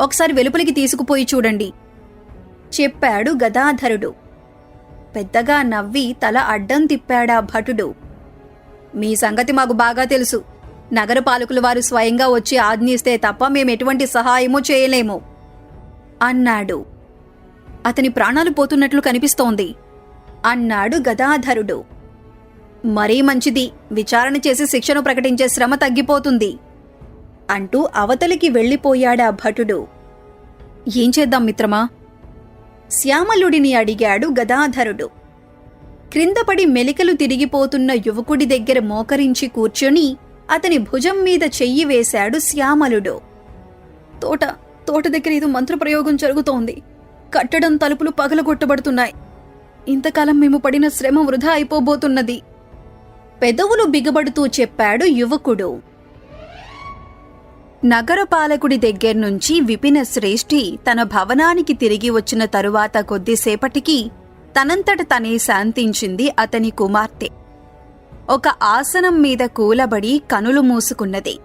ఒకసారి వెలుపలికి తీసుకుపోయి చూడండి. చెప్పాడు గదాధరుడు. పెద్దగా నవ్వి తల అడ్డం తిప్పాడా భటుడు. మీ సంగతి మాకు బాగా తెలుసు. నగరపాలకులు వారు స్వయంగా వచ్చి ఆజ్ఞిస్తే తప్ప మేము ఎటువంటి చేయలేము. అన్నాడు. అతని ప్రాణాలు పోతున్నట్లు కనిపిస్తోంది. అన్నాడు గదాధరుడు. మరీ మంచిది. విచారణ చేసి శిక్షను ప్రకటించే శ్రమ తగ్గిపోతుంది. అంటూ అవతలికి వెళ్ళిపోయాడా భటుడు. ఏం చేద్దాం మిత్రమా? శ్యామలుడిని అడిగాడు గదాధరుడు. క్రిందపడి మెలికలు తిరిగిపోతున్న యువకుడి దగ్గర మోకరించి కూర్చొని అతని భుజం మీద చెయ్యి వేశాడు శ్యామలుడు. తోట తోట దగ్గర ఏదో మంత్రప్రయోగం జరుగుతోంది. కట్టడం తలుపులు పగలగొట్టబడుతున్నాయి. ఇంతకాలం మేము పడిన శ్రమ వృధా అయిపోబోతున్నది. పెదవులు బిగబడుతూ చెప్పాడు యువకుడు. నగరపాలకుడి దగ్గర్నుంచి విపిన శ్రేష్ఠి తన భవనానికి తిరిగి వచ్చిన తరువాత కొద్దిసేపటికి తనంతట తనే శాంతించింది అతని కుమార్తె. ఒక ఆసనం మీద కూలబడి కనులు మూసుకున్నది.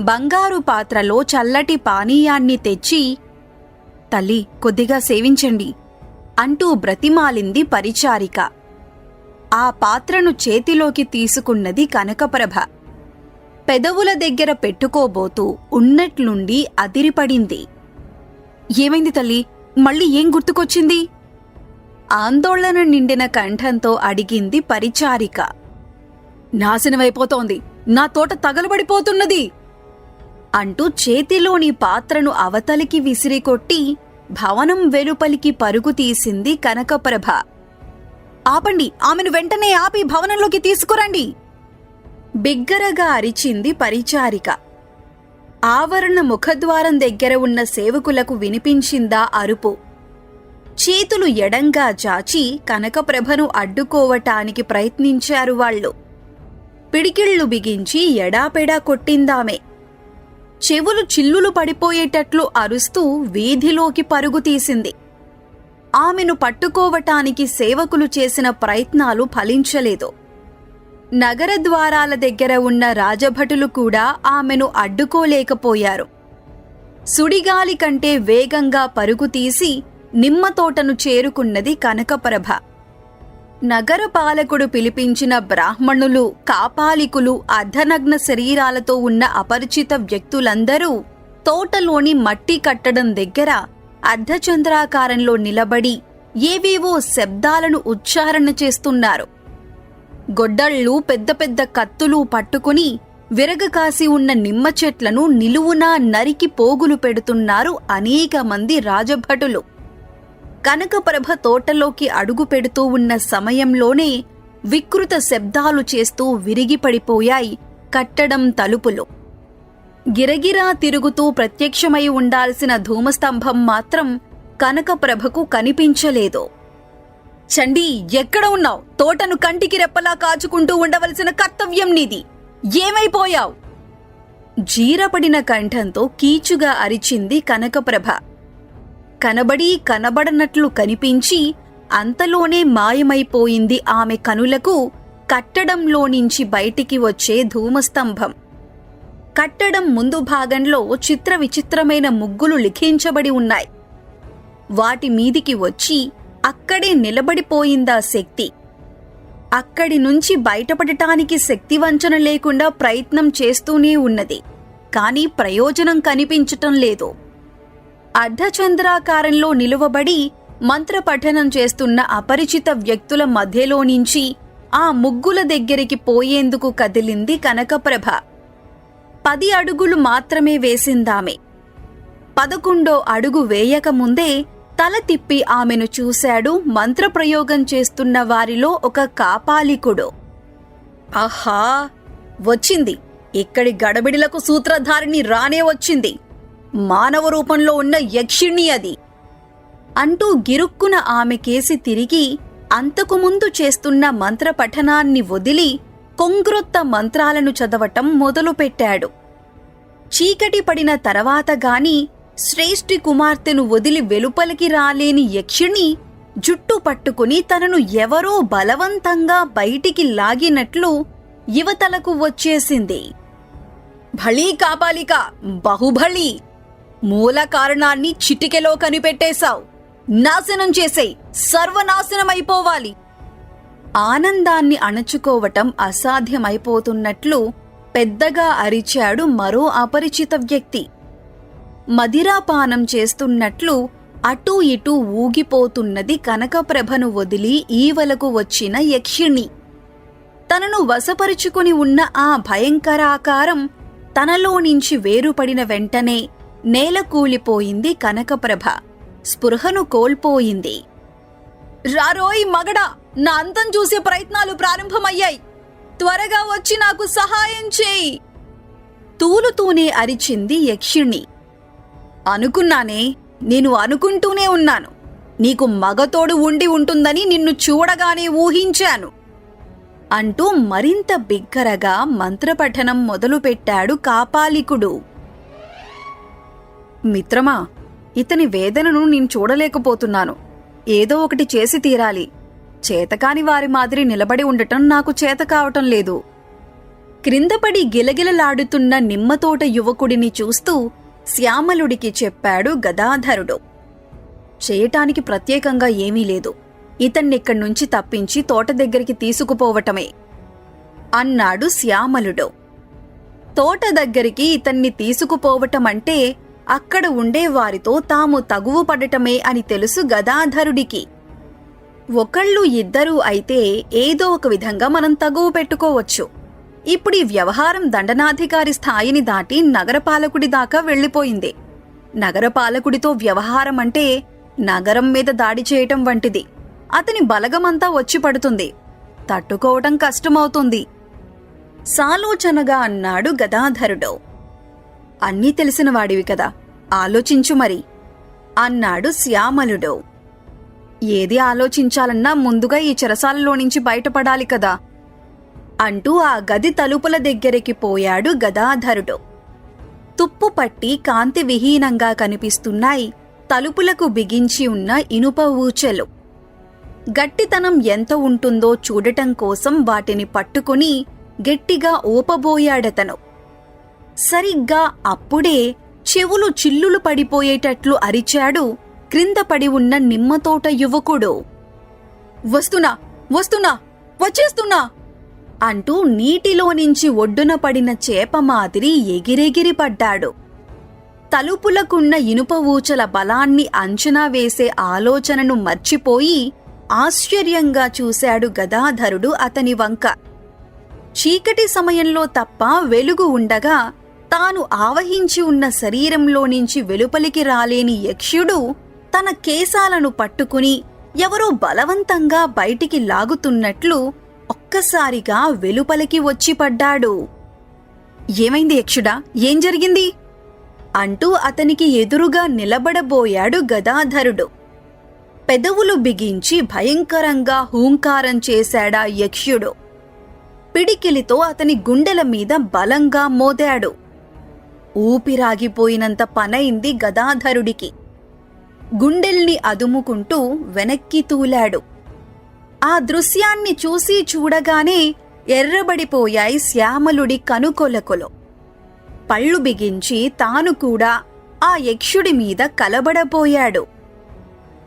బంగారు పాత్రలో చల్లటి పానీయాన్ని తెచ్చి తల్లి కొద్దిగా సేవించండి అంటూ బ్రతిమాలింది పరిచారిక. ఆ పాత్రను చేతిలోకి తీసుకున్నది కనకప్రభ. పెదవుల దగ్గర పెట్టుకోబోతూ ఉన్నట్లుండి అదిరిపడింది. ఏమైంది తల్లి? మళ్ళీ ఏం గుర్తుకొచ్చింది? ఆందోళన నిండిన కంఠంతో అడిగింది పరిచారిక. నాశనమైపోతోంది నా తోట తగలబడిపోతున్నది! అంటూ చేతిలోని పాత్రను అవతలికి విసిరికొట్టి భవనం వెలుపలికి పరుగు తీసింది కనకప్రభ. ఆపండి! ఆమెను వెంటనే ఆపి భవనంలోకి తీసుకురండి! బిగ్గరగా అరిచింది పరిచారిక. ఆవరణ ముఖద్వారం దగ్గర ఉన్న సేవకులకు వినిపించిందా అరుపు. చేతులు ఎడంగా చాచి కనకప్రభను అడ్డుకోవటానికి ప్రయత్నించారు వాళ్ళు. పిడికిళ్ళు బిగించి ఎడాపెడా కొట్టిందామే. చెవులు చిల్లులు పడిపోయేటట్లు అరుస్తూ వీధిలోకి పరుగు తీసింది. ఆమెను పట్టుకోవటానికి సేవకులు చేసిన ప్రయత్నాలు ఫలించలేదు. నగర ద్వారాల దగ్గర ఉన్న రాజభటులు కూడా ఆమెను అడ్డుకోలేకపోయారు. సుడిగాలి కంటే వేగంగా పరుగు తీసి నిమ్మతోటను చేరుకున్నది కనకప్రభ. నగర పాలకుడు పిలిపించిన బ్రాహ్మణులు కాపాలికులు అర్ధనగ్న శరీరాలతో ఉన్న అపరిచిత వ్యక్తులందరూ తోటలోని మట్టి కట్టడం దగ్గర అర్ధచంద్రాకారంలో నిలబడి ఏవేవో శబ్దాలను ఉచ్చారణ చేస్తున్నారు. గొడ్డళ్ళు పెద్ద పెద్ద కత్తులు పట్టుకుని విరగకాసి ఉన్న నిమ్మ చెట్లను నిలువునా నరికి పోగులు పెడుతున్నారు అనేక మంది రాజభటులు. కనకప్రభ తోటలోకి అడుగు పెడుతూ ఉన్న సమయంలోనే వికృత శబ్దాలు చేస్తూ విరిగిపడిపోయాయి కట్టడం తలుపులు. గిరగిరా తిరుగుతూ ప్రత్యక్షమై ఉండాల్సిన ధూమస్తంభం మాత్రం కనకప్రభకు కనిపించలేదు. చండీ ఎక్కడ ఉన్నావు? తోటను కంటికి రెప్పలా కాచుకుంటూ ఉండవలసిన కర్తవ్యం నీది. ఏమైపోయావు? జీరపడిన కంఠంతో కీచుగా అరిచింది కనకప్రభ. కనబడి కనబడనట్లు కనిపించి అంతలోనే మాయమైపోయింది ఆమె కనులకు కట్టడంలో నుంచి బయటికి వచ్చే ధూమస్తంభం. కట్టడం ముందు భాగంలో చిత్ర విచిత్రమైన ముగ్గులు లిఖించబడి ఉన్నాయి. వాటి మీదికి వచ్చి అక్కడే నిలబడిపోయిందా శక్తి? అక్కడి నుంచి బయటపడటానికి శక్తి వంచన లేకుండా ప్రయత్నం చేస్తూనే ఉన్నది. కానీ ప్రయోజనం కనిపించటం లేదు. అర్ధచంద్రాకారంలో నిలువబడి మంత్రపఠనం చేస్తున్న అపరిచిత వ్యక్తుల మధ్యలో నుంచి ఆ ముగ్గుల దగ్గరికి పోయేందుకు కదిలింది కనకప్రభ. పది అడుగులు మాత్రమే వేసిందామె. పదకొండో అడుగు వేయకముందే తల తిప్పి ఆమెను చూశాడు. మంత్రప్రయోగం చేస్తున్న వారిలో ఒక కాపాలికుడు. ఆహా! వచ్చింది. ఇక్కడి గడబిడిలకు సూత్రధారిని రానే వచ్చింది. మానవ రూపంలో ఉన్న యక్షిణి అది. అంటూ గిరుక్కున ఆమె కేసి తిరిగి అంతకుముందు చేస్తున్న మంత్రపఠనాన్ని వదిలి కొంగ్రొత్త మంత్రాలను చదవటం మొదలుపెట్టాడు. చీకటి పడిన తర్వాత గాని శ్రేష్ఠి కుమార్తెను వదిలి వెలుపలికి రాలేని యక్షిణి జుట్టు పట్టుకుని తనను ఎవరో బలవంతంగా బయటికి లాగినట్లు యువతలకు వచ్చేసింది. భళీ కాపాలిక బహుబళి మూల కారణాన్ని చిటికెలో కనిపెట్టేశావు. నాశనం చేసేయి సర్వనాశనమైపోవాలి. ఆనందాన్ని అణచుకోవటం అసాధ్యమైపోతున్నట్లు పెద్దగా అరిచాడు మరో అపరిచిత వ్యక్తి. మదిరాపానం చేస్తున్నట్లు అటూ ఇటూ ఊగిపోతున్నది కనకప్రభను వదిలి ఈవలకు వచ్చిన యక్షిణి. తనను వశపరుచుకుని ఉన్న ఆ భయంకరాకారం తనలో నుంచి వేరుపడిన వెంటనే నేల కూలిపోయింది కనకప్రభ. స్పృహను కోల్పోయింది. రారోయ్ మగడా నా అంతం చూసే ప్రయత్నాలు ప్రారంభమయ్యాయి. త్వరగా వచ్చి నాకు సహాయం చేయి. తూలుతూనే అరిచింది యక్షిణి. అనుకున్నానే నేను అనుకుంటూనే ఉన్నాను. నీకు మగతోడు ఉండి ఉంటుందని నిన్ను చూడగానే ఊహించాను. అంటూ మరింత బిగ్గరగా మంత్రపఠనం మొదలుపెట్టాడు కాపాలికుడు. మిత్రమా ఇతని వేదనను నేను చూడలేకపోతున్నాను. ఏదో ఒకటి చేసి తీరాలి. చేతకాని వారి మాదిరి నిలబడి ఉండటం నాకు చేత కావటం లేదు. క్రిందపడి గిలగిలలాడుతున్న నిమ్మతోట యువకుడిని చూస్తూ శ్యామలుడికి చెప్పాడు గదాధరుడు. చేయటానికి ప్రత్యేకంగా ఏమీ లేదు. ఇతన్నిక్కడి నుంచి తప్పించి తోట దగ్గరికి తీసుకుపోవటమే అన్నాడు శ్యామలుడు. తోట దగ్గరికి ఇతన్ని తీసుకుపోవటమంటే అక్కడ ఉండే వారితో తాము తగువు పడటమే అని తెలుసు గదాధరుడికి. ఒకళ్ళు ఇద్దరూ అయితే ఏదో ఒక విధంగా మనం తగువు పెట్టుకోవచ్చు. ఇప్పుడు ఈ వ్యవహారం దండనాధికారి స్థాయిని దాటి నగరపాలకుడి దాకా వెళ్ళిపోయింది. నగరపాలకుడితో వ్యవహారం అంటే నగరం మీద దాడి చేయటం వంటిది. అతని బలగమంతా వచ్చి పడుతుంది. తట్టుకోవటం కష్టమవుతుంది. సాలోచనగా అన్నాడు గదాధరుడు. అన్నీ తెలిసినవాడివి కదా. ఆలోచించు మరి. అన్నాడు శ్యామలుడు. ఏది ఆలోచించాలన్నా ముందుగా ఈ చెరసాలలో నుంచి బయటపడాలి కదా. అంటూ ఆ గది తలుపుల దగ్గరికి పోయాడు గదాధరుడు. తుప్పు పట్టి కాంతి విహీనంగా కనిపిస్తున్నాయి తలుపులకు బిగించి ఉన్న ఇనుప ఊచెలు. గట్టితనం ఎంత ఉంటుందో చూడటం కోసం వాటిని పట్టుకుని గట్టిగా ఊపబోయాడతను. సరిగ్గా అప్పుడే చెవులు చిల్లులు పడిపోయేటట్లు అరిచాడు క్రింద పడి ఉన్న నిమ్మతోట యువకుడు. వస్తున్నా వస్తున్నా వచ్చేస్తున్నా! అంటూ నీటిలో నుంచి ఒడ్డున పడిన చేప మాదిరి ఎగిరెగిరి పడ్డాడు. తలుపులకున్న ఇనుప ఊచల బలాన్ని అంచనా వేసే ఆలోచనను మర్చిపోయి ఆశ్చర్యంగా చూశాడు గదాధరుడు అతని వంక. చీకటి సమయంలో తప్ప వెలుగు ఉండగా తాను ఆవహించి ఉన్న శరీరంలో నుంచి వెలుపలికి రాలేని యక్షుడు తన కేశాలను పట్టుకుని ఎవరో బలవంతంగా బయటికి లాగుతున్నట్లు ఒక్కసారిగా వెలుపలికి వచ్చి పడ్డాడు. ఏమైంది యక్షుడా? ఏం జరిగింది? అంటూ అతనికి ఎదురుగా నిలబడబోయాడు గదాధరుడు. పెదవులు బిగించి భయంకరంగా హూంకారం చేశాడా యక్షుడు. పిడికిలితో అతని గుండెల మీద బలంగా మోదాడు. ఊపిరాగిపోయినంత పనైంది గదాధరుడికి. గుండెల్ని అదుముకుంటూ వెనక్కి తూలాడు. ఆ దృశ్యాన్ని చూసి చూడగానే ఎర్రబడిపోయాయి శ్యామలుడి కనుకొలకొలు. పళ్ళు బిగించి తాను కూడా ఆ యక్షుడి మీద కలబడపోయాడు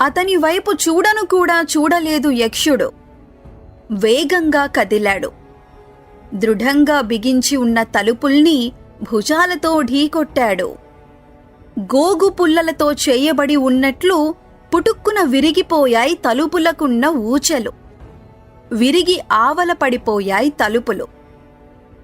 అతని వైపు చూడను కూడా చూడలేదు యక్షుడు. వేగంగా కదిలాడు. దృఢంగా బిగించి ఉన్న తలుపుల్ని భుజాలతో ఢీకొట్టాడు. గోగు పుల్లలతో చేయబడి ఉన్నట్లు పుటుక్కున విరిగిపోయాయి తలుపులకున్న ఊచలు. విరిగి ఆవలపడిపోయాయి తలుపులు.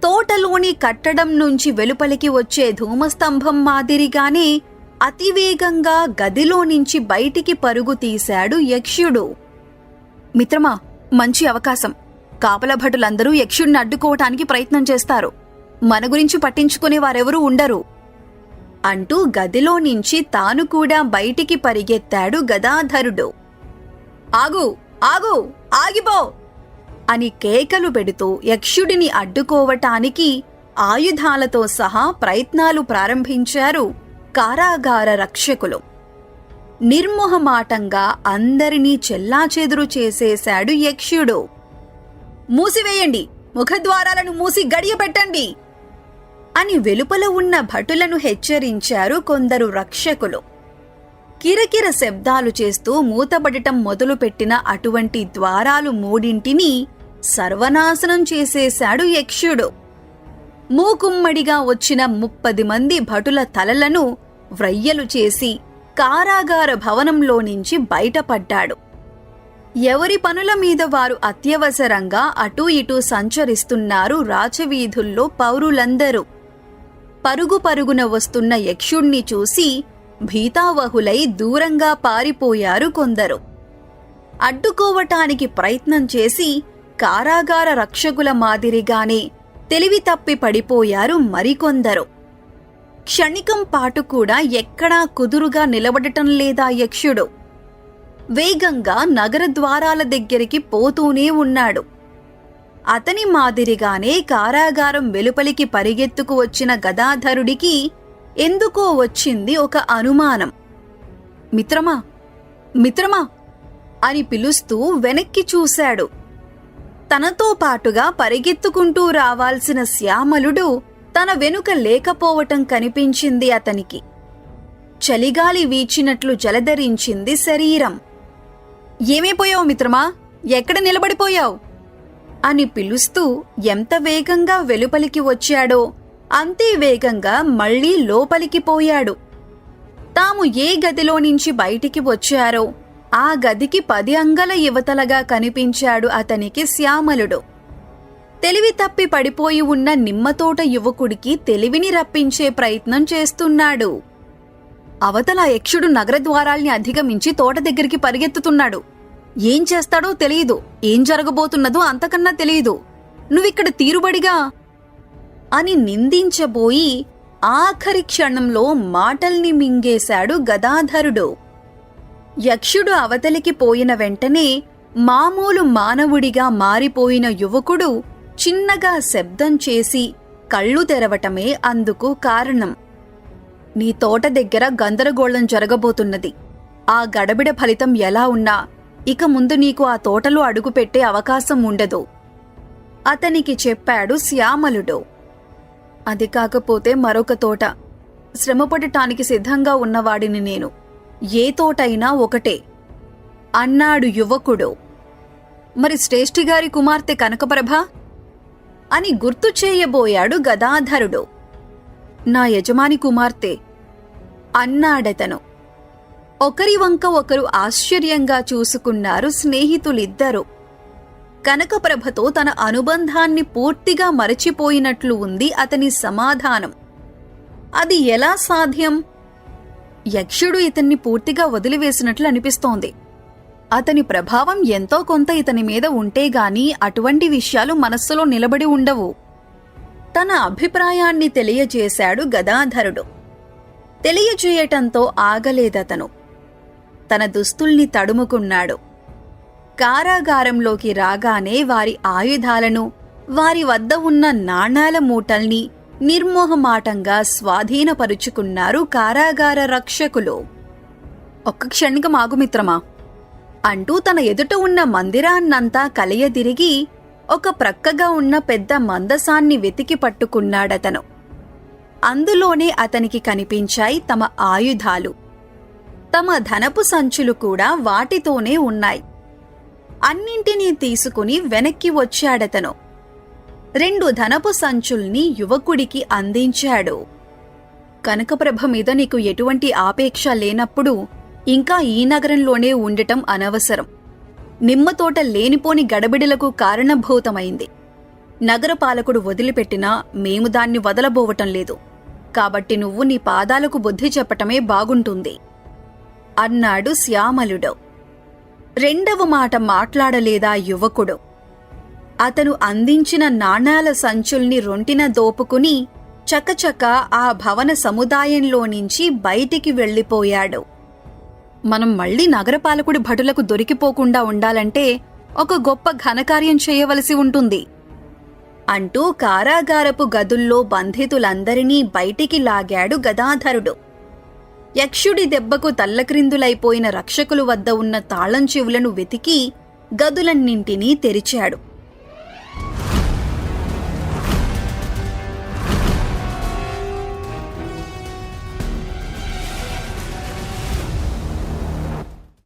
తోటలోని కట్టడం నుంచి వెలుపలికి వచ్చే ధూమస్తంభం మాదిరిగానే అతివేగంగా గదిలో నుంచి బయటికి పరుగు తీశాడు యక్షుడు. మిత్రమా మంచి అవకాశం. కాపల భటులందరూ అడ్డుకోవటానికి ప్రయత్నం చేస్తారు. మన గురించి పట్టించుకునే వారెవరూ ఉండరు. అంటూ గదిలో నుంచి తాను కూడా బయటికి పరిగెత్తాడు గదాధరుడు. ఆగు ఆగు ఆగిపో! అని కేకలు పెడుతూ యక్షుడిని అడ్డుకోవటానికి ఆయుధాలతో సహా ప్రయత్నాలు ప్రారంభించారు కారాగార రక్షకులు. నిర్మోహమాటంగా అందరినీ చెల్లాచెదురు చేసేశాడు యక్షుడు. మూసివేయండి ముఖద్వారాలను మూసి గడియ పెట్టండి అని వెలుపల ఉన్న భటులను హెచ్చరించారు కొందరు రక్షకులు. కిరకిర శబ్దాలు చేస్తూ మూతబడటం మొదలుపెట్టిన అటువంటి ద్వారాలు మూడింటిని సర్వనాశనం చేసేశాడు యక్షుడు. మూకుమ్మడిగా వచ్చిన ముప్పది మంది భటుల తలలను వ్రయ్యలు చేసి కారాగార భవనంలో నుంచి బయటపడ్డాడు. ఎవరి పనుల మీద వారు అత్యవసరంగా అటూ ఇటూ సంచరిస్తున్నారు రాచవీధుల్లో పౌరులందరూ. పరుగు పరుగున వస్తున్న యక్షుణ్ణి చూసి భీతావహులై దూరంగా పారిపోయారు కొందరు. అడ్డుకోవటానికి ప్రయత్నం చేసి కారాగార రక్షకుల మాదిరిగానే తెలివి తప్పి పడిపోయారు మరికొందరు. క్షణికం పాటు కూడా ఎక్కడా కుదురుగా నిలబడటం లేదా యక్షుడు? వేగంగా నగర ద్వారాల దగ్గరికి పోతూనే ఉన్నాడు. అతని మాదిరిగానే కారాగారం వెలుపలికి పరిగెత్తుకు వచ్చిన గదాధరుడికి ఎందుకో వచ్చింది ఒక అనుమానం. మిత్రమా మిత్రమా అని పిలుస్తూ వెనక్కి చూశాడు. తనతో పాటుగా పరిగెత్తుకుంటూ రావాల్సిన శ్యామలుడు తన వెనుక లేకపోవటం కనిపించింది అతనికి. చలిగాలి వీచినట్లు జలధరించింది శరీరం. ఏమైపోయావు మిత్రమా? ఎక్కడ నిలబడిపోయావు? అని పిలుస్తూ ఎంత వేగంగా వెలుపలికి వచ్చాడో అంతే వేగంగా మళ్ళీ లోపలికి పోయాడు. తాము ఏ గదిలో నుంచి బయటికి వచ్చారో ఆ గదికి పది అంగల యువతలగా కనిపించాడు అతనికి శ్యామలుడు. తెలివి తప్పి పడిపోయి ఉన్న నిమ్మతోట యువకుడికి తెలివిని రప్పించే ప్రయత్నం చేస్తున్నాడు. అవతల యక్షుడు నగరద్వారాల్ని అధిగమించి తోట దగ్గరికి పరిగెత్తుతున్నాడు. ఏం చేస్తాడో తెలియదు. ఏం జరగబోతున్నదో అంతకన్నా తెలియదు. నువ్విక్కడ తీరుబడిగా? అని నిందించబోయి ఆఖరి క్షణంలో మాటల్ని మింగేశాడు గదాధరుడు. యక్షుడు అవతలికి పోయిన వెంటనే మామూలు మానవుడిగా మారిపోయిన యువకుడు చిన్నగా శబ్దం చేసి కళ్ళు తెరవటమే అందుకు కారణం. నీ తోట దగ్గర గందరగోళం జరగబోతున్నది. ఆ గడబిడ ఫలితం ఎలా ఉన్నా ఇక ముందు నీకు ఆ తోటలో అడుగుపెట్టే అవకాశం ఉండదు. అతనికి చెప్పాడు శ్యామలుడు. అది కాకపోతే మరొక తోట. శ్రమపడటానికి సిద్ధంగా ఉన్నవాడిని నేను. ఏ తోటైనా ఒకటే. అన్నాడు యువకుడు. మరి శ్రేష్ఠిగారి కుమార్తె కనకప్రభ? అని గుర్తు చేయబోయాడు గదాధరుడు. నా యజమాని కుమార్తె అన్నాడతను. ఒకరి వంక ఒకరు ఆశ్చర్యంగా చూసుకున్నారు స్నేహితులిద్దరూ. కనకప్రభతో తన అనుబంధాన్ని పూర్తిగా మరచిపోయినట్లు ఉంది అతని సమాధానం. అది ఎలా సాధ్యం? యక్షుడు ఇతన్ని పూర్తిగా వదిలివేసినట్లు అనిపిస్తోంది. అతని ప్రభావం ఎంతో కొంత ఇతని మీద ఉంటే గాని అటువంటి విషయాలు మనస్సులో నిలబడి ఉండవు. తన అభిప్రాయాన్ని తెలియజేశాడు గదాధరుడు. తెలియజేయటంతో ఆగలేదతను. తన దుస్తుల్ని తడుముకున్నాడు. కారాగారంలోకి రాగానే వారి ఆయుధాలను వారి వద్ద ఉన్న నాణాల మూటల్ని నిర్మోహమాటంగా స్వాధీనపరుచుకున్నారు కారాగార రక్షకులు. ఒక్క క్షణికం ఆగుమిత్రమా అంటూ తన ఎదుట ఉన్న మందిరాన్నంతా కలయదిరిగి ఒక ప్రక్కగా ఉన్న పెద్ద మందసాన్ని వెతికి పట్టుకున్నాడతను. అందులోనే అతనికి కనిపించాయి తమ ఆయుధాలు. తమ ధనపు సంచులు కూడా వాటితోనే ఉన్నాయి. అన్నింటినీ తీసుకుని వెనక్కి వచ్చాడతను. రెండు ధనపు సంచుల్ని యువకుడికి అందించాడు. కనకప్రభ మీద నీకు ఎటువంటి ఆపేక్ష లేనప్పుడు ఇంకా ఈ నగరంలోనే ఉండటం అనవసరం. నిమ్మతోట లేనిపోని గడబిడలకు కారణభూతమైంది. నగరపాలకుడు వదిలిపెట్టినా మేము దాన్ని వదలబోవటం లేదు. కాబట్టి నువ్వు నీ పాదాలకు బుద్ధి చెప్పటమే బాగుంటుంది. అన్నాడు శ్యామలుడు. రెండవ మాట మాట్లాడలేదా యువకుడు? అతను అందించిన నాణాల సంచుల్ని రొంటిన దోపుకుని చకచక ఆ భవన సముదాయంలో నుంచి బయటికి వెళ్ళిపోయాడు. మనం మళ్ళీ నగరపాలకుడి భటులకు దొరికిపోకుండా ఉండాలంటే ఒక గొప్ప ఘనకార్యం చేయవలసి ఉంటుంది. అంటూ కారాగారపు గదుల్లో బంధితులందరినీ బయటికి లాగాడు గదాధరుడు. యక్షుడి దెబ్బకు తల్లక్రిందులైపోయిన రక్షకులు వద్ద ఉన్న తాళం చెవులను వెతికి గదులన్నింటినీ తెరిచాడు.